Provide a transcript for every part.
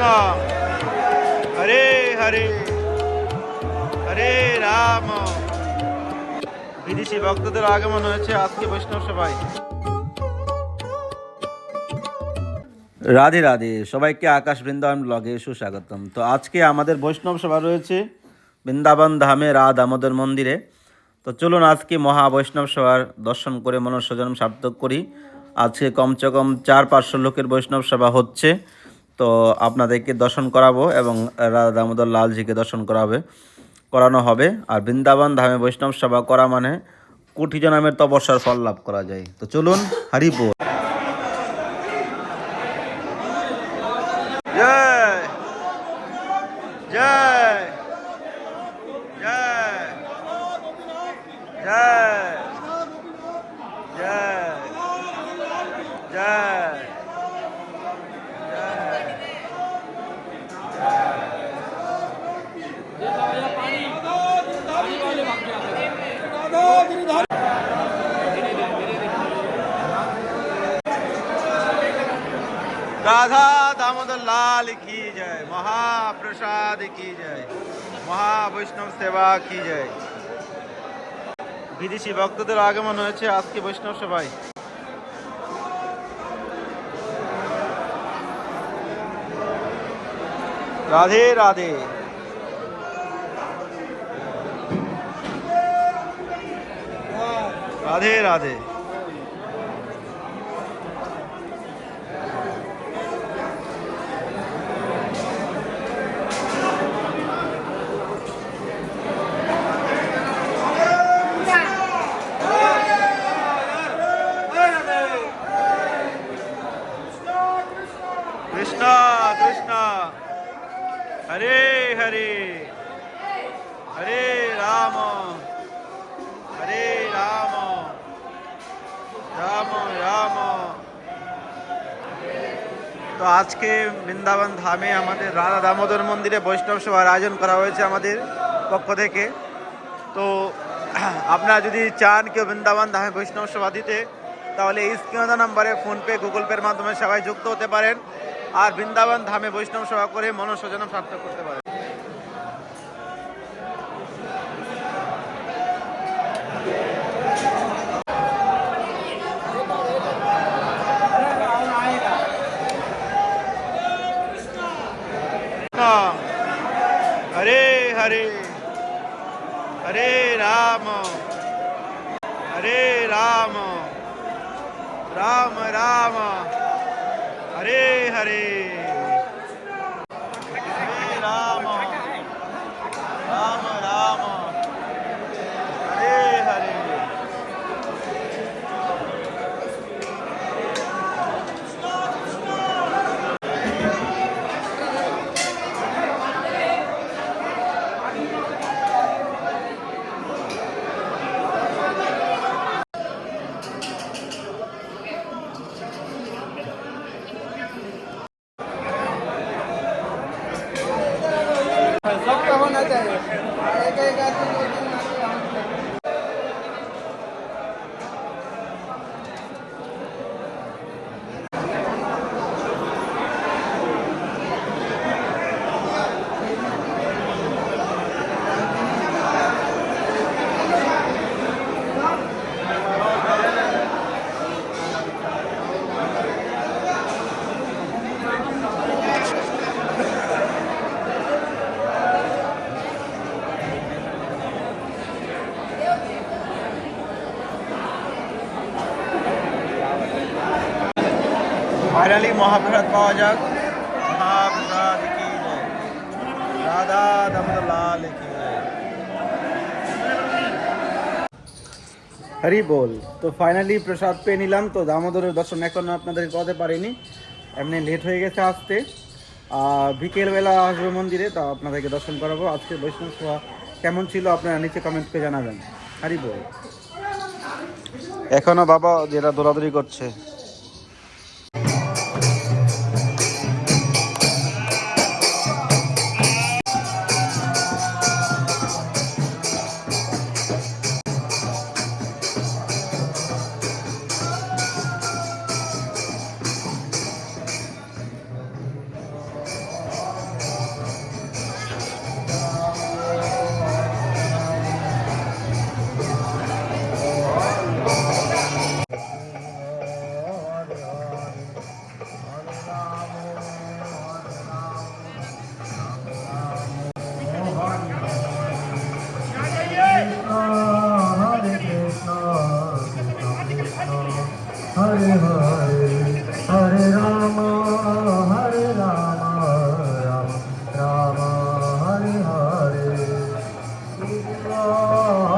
হরে হরে হরে রাম বিদেশি ভক্তদের আগমন হয়েছে আজকে বৈষ্ণব সভায়। রাধে রাধে। সবাইকে আকাশ বৃন্দাবন ব্লগে সুস্বাগতম। তো আজকে আমাদের বৈষ্ণব সভা রয়েছে বৃন্দাবন ধামে রাধ দামোদর মন্দিরে। তো চলুন আজকে মহা বৈষ্ণব সভার দর্শন করে মনস্বজন সার্থক করি। আজকে কমসে কম চার পাঁচশো লোকের বৈষ্ণব সভা হচ্ছে। তো আপনাদেরকে দর্শন করাবো এবং রাধা দামোদর লালজিকে দর্শন করাবে, করানো হবে। আর বৃন্দাবন ধামে বৈষ্ণব সেবা করা মানে কোটি জনামের তপস্যার ফল লাভ করা যায়। তো চলুন হরিপুর জয়! জয় জয় জয় জয় রাধা দামোদর লাল কি জয়? মহাপ্রসাদ কি জয়? মহাবৈষ্ণব সেবা কি জয়? বিদেশি ভক্তদের আগমন হয়েছে আজকে বৈষ্ণব সভায়। রাধে রাধে। রাধে রাধে। তো আজকে বৃন্দাবন ধামে আমাদের রাধা দামোদর মন্দিরে বৈষ্ণব সভার আয়োজন করা হয়েছে আমাদের পক্ষ থেকে। তো আপনারা যদি চান কেউ বৃন্দাবন ধামে বৈষ্ণব সভা দিতে, তাহলে এই স্ক্রিন নাম্বারে ফোনপে, গুগল পের মাধ্যমে সবাই যুক্ত হতে পারেন। আর বৃন্দাবন ধামে বৈষ্ণব সভা করে মনস্বজন প্রাপ্ত করতে পারেন হরে হরে হরে রাম হরে রাম রাম রাম হরে হরে なっち হরি বল তো ফাইনালি প্রসাদ পেয়ে নিলাম। তো দামোদরের দর্শন এখনও আপনাদের করতে পারিনি। এমনি লেট হয়ে গেছে আসতে। আর বিকেলবেলা আসবে মন্দিরে তা আপনাদেরকে দর্শন করাবো। আজকে বৈষ্ণব সভা কেমন ছিল আপনারা নিচে কমেন্ট করে জানাবেন। হরি বল। এখনও বাবা যেটা দৌড়াদৌড়ি করছে। Oh.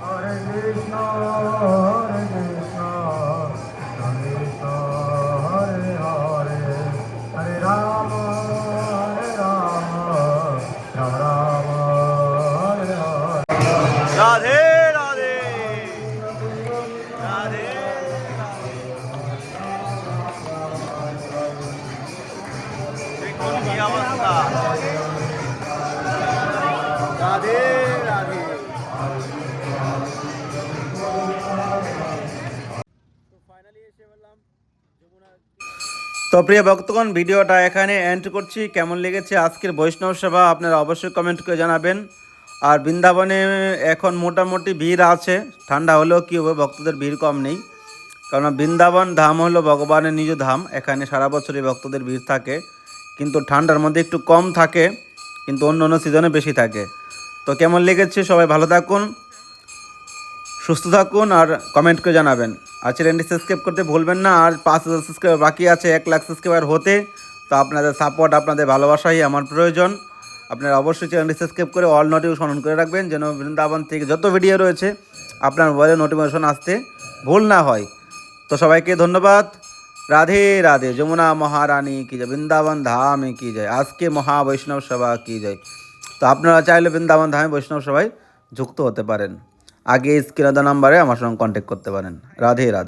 Hare Krishna. তো প্রিয় ভক্তগণ, ভিডিওটা এখানে এন্ড করছি। কেমন লেগেছে আজকের বৈষ্ণব সেবা, আপনারা অবশ্যই কমেন্ট করে জানাবেন। আর বৃন্দাবনে এখন মোটামুটি ভিড় আছে, ঠান্ডা হলেও কী হবে, ভক্তদের ভিড় কম নেই। কারণ বৃন্দাবন ধাম হলো ভগবানের নিজ ধাম, এখানে সারা বছরই ভক্তদের ভিড় থাকে। কিন্তু ঠান্ডার মধ্যে একটু কম থাকে, কিন্তু অন্য অন্য সিজনে বেশি থাকে। তো কেমন লেগেছে? সবাই ভালো থাকুন। সুস্থ থাকুন আর কমেন্ট করে জানাবেন। আর চ্যানেলটি সাবস্ক্রাইব করতে ভুলবেন না, আর পাঁচ হাজার সাবস্ক্রাইবার বাকি আছে, এক লাখ সাবস্ক্রাইবার হতে। তো আপনাদের সাপোর্ট আপনাদের ভালোবাসাই আমার প্রয়োজন। আপনারা অবশ্যই চ্যানেলটি সাবস্ক্রাইব করে অল নোটিফিকেশন অন করে রাখবেন, যেন বৃন্দাবন থেকে যত ভিডিও রয়েছে, আপনার মোবাইলে নোটিফিকেশন আসতে ভুল না হয়। তো সবাইকে ধন্যবাদ। রাধে রাধে, যমুনা মহারানী কি যায় বৃন্দাবন ধামে কি যায় আজকে মহা বৈষ্ণব সভা কি যায় তো আপনারা চাইলে বৃন্দাবন ধামে বৈষ্ণব সভায় যুক্ত হতে পারেন। আগে স্ক্রিনে নাম্বারে আমার সঙ্গে কন্ট্যাক্ট করতে পারেন। রাধে রাধে।